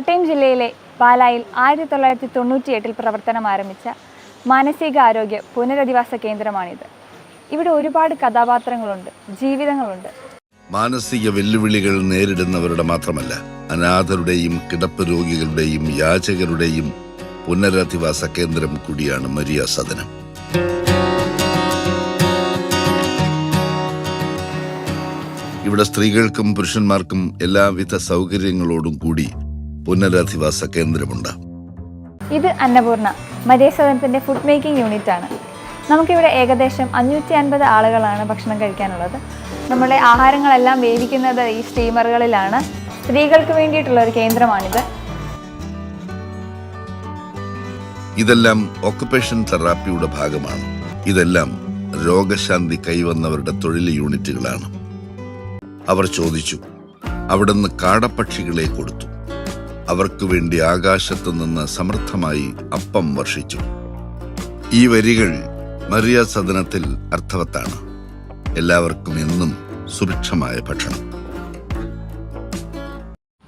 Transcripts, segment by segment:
കോട്ടയം ജില്ലയിലെ പാലായിൽ ആയിരത്തി തൊള്ളായിരത്തി തൊണ്ണൂറ്റി എട്ടിൽ പ്രവർത്തനം ആരംഭിച്ച മാനസികാരോഗ്യ പുനരധിവാസ കേന്ദ്രമാണിത്. ഇവിടെ ഒരുപാട് കഥാപാത്രങ്ങളുണ്ട് ജീവിതങ്ങളുണ്ട്. മാനസിക വെല്ലുവിളികൾ നേരിടുന്നവരുടെ മാത്രമല്ല അനാഥരുടെയും കിടപ്പ് രോഗികളുടെയും യാചകരുടെയും പുനരധിവാസ കേന്ദ്രം കൂടിയാണ് മരിയ സദനം. ഇവിടെ സ്ത്രീകൾക്കും പുരുഷന്മാർക്കും എല്ലാവിധ സൗകര്യങ്ങളോടും കൂടി പുനരധിവാസ കേന്ദ്രമുണ്ട്. ഇത് അന്നപൂർണ മരിയസദനത്തിന്റെ ഫുഡ് മേക്കിംഗ് യൂണിറ്റ് ആണ്. നമുക്കിവിടെ ഏകദേശം അഞ്ഞൂറ്റി അൻപത് ആളുകളാണ് ഭക്ഷണം കഴിക്കാനുള്ളത്. നമ്മുടെ ആഹാരങ്ങളെല്ലാം വേവിക്കുന്നത് ഈ സ്റ്റീമറുകളിലാണ് സ്ത്രീകൾക്ക് വേണ്ടിയിട്ടുള്ള ഒരു കേന്ദ്രമാണിത്. ഇതെല്ലാം ഓക്കുപേഷൻ തെറാപ്പിയുടെ ഭാഗമാണ്. ഇതെല്ലാം രോഗശാന്തി കൈവന്നവരുടെ തൊഴിൽ യൂണിറ്റുകളാണ് അവർ ചോദിച്ചു അവിടുന്ന് കാടപ്പക്ഷികളെ കൊടുത്തു. അവർക്ക് വേണ്ടി ആകാശത്തു നിന്ന് സമൃദ്ധമായി അപ്പം വർഷിച്ചു. ഈ വരികൾ മറിയ സദനത്തിൽ അർത്ഥവത്താണ്. എല്ലാവർക്കും എന്നും സുഭിക്ഷമായ ഭക്ഷണം.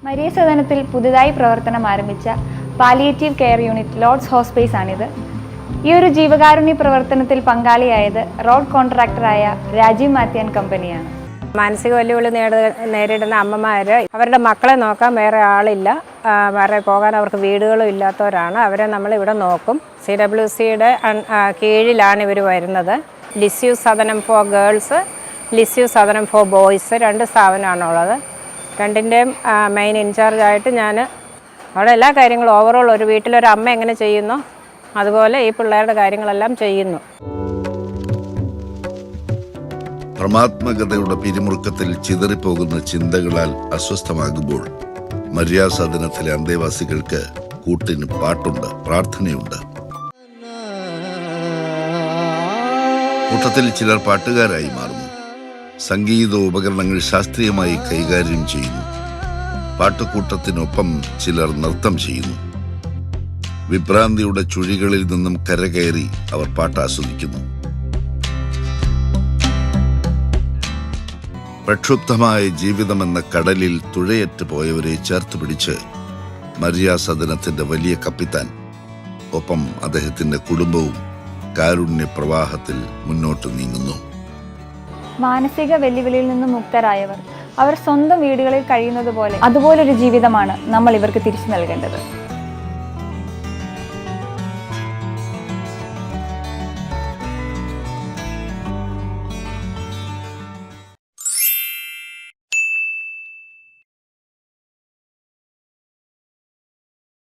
മരിയ സദനത്തിൽ പുതുതായി പ്രവർത്തനം ആരംഭിച്ച palliative care unit Lord's hospice ആണിത് ഈ ഒരു ജീവകാരുണ്യ പ്രവർത്തനത്തിൽ പങ്കാളിയായത് റോഡ് കോൺട്രാക്ടറായ രാജീവ് മാത്യാൻ കമ്പനിയാണ്. മാനസിക വെല്ലുവിളി നേരിടുന്ന അമ്മമാർ അവരുടെ മക്കളെ നോക്കാൻ വേറെ ആളില്ല. വേറെ പോകാൻ അവർക്ക് വീടുകളും ഇല്ലാത്തവരാണ്. അവരെ നമ്മൾ ഇവിടെ നോക്കും സി ഡബ്ല്യു സിയുടെ കീഴിലാണ് ഇവർ വരുന്നത്. Lisieux Sadanam for girls Lisieux Sadanam for boys രണ്ട് സ്ഥാപനമാണുള്ളത്. രണ്ടിന്റെയും മെയിൻ ഇൻചാർജായിട്ട് ഞാൻ അവിടെ എല്ലാ കാര്യങ്ങളും ഓവറോൾ ഒരു വീട്ടിലൊരു അമ്മ എങ്ങനെ ചെയ്യുന്നു അതുപോലെ ഈ പിള്ളേരുടെ കാര്യങ്ങളെല്ലാം ചെയ്യുന്നു. ഭ്രമാത്മകതയുടെ പിരിമുറുക്കത്തിൽ ചിതറിപ്പോകുന്ന ചിന്തകളാൽ അസ്വസ്ഥമാകുമ്പോൾ മര്യാസദനത്തിലെ അന്തേവാസികൾക്ക് കൂട്ടിന് പാട്ടുണ്ട് പ്രാർത്ഥനയുണ്ട്. കൂട്ടത്തിൽ ചിലർ പാട്ടുകാരായി മാറുന്നു. സംഗീത ഉപകരണങ്ങൾ ശാസ്ത്രീയമായി കൈകാര്യം ചെയ്യുന്നു. പാട്ടുകൂട്ടത്തിനൊപ്പം ചിലർ നൃത്തം ചെയ്യുന്നു. വിഭ്രാന്തിയുടെ ചുഴികളിൽ നിന്നും കരകയറി അവർ പാട്ട് പ്രക്ഷുബ്ധമായ ജീവിതമെന്ന കടലിൽ തുഴയറ്റ് പോയവരെ ചേർത്ത് പിടിച്ച് മരിയ സദനത്തിന്റെ വലിയ കപ്പിത്താൻ ഒപ്പം അദ്ദേഹത്തിന്റെ കുടുംബവും കാരുണ്യ പ്രവാഹത്തിൽ മുന്നോട്ട് നീങ്ങുന്നു. മാനസിക വെല്ലുവിളിയിൽ നിന്ന് മുക്തരായവർ. അവർ സ്വന്തം വീടുകളിൽ കഴിയുന്നത് പോലെ അതുപോലൊരു ജീവിതമാണ് നമ്മൾ ഇവർക്ക് തിരിച്ചു നൽകേണ്ടത്.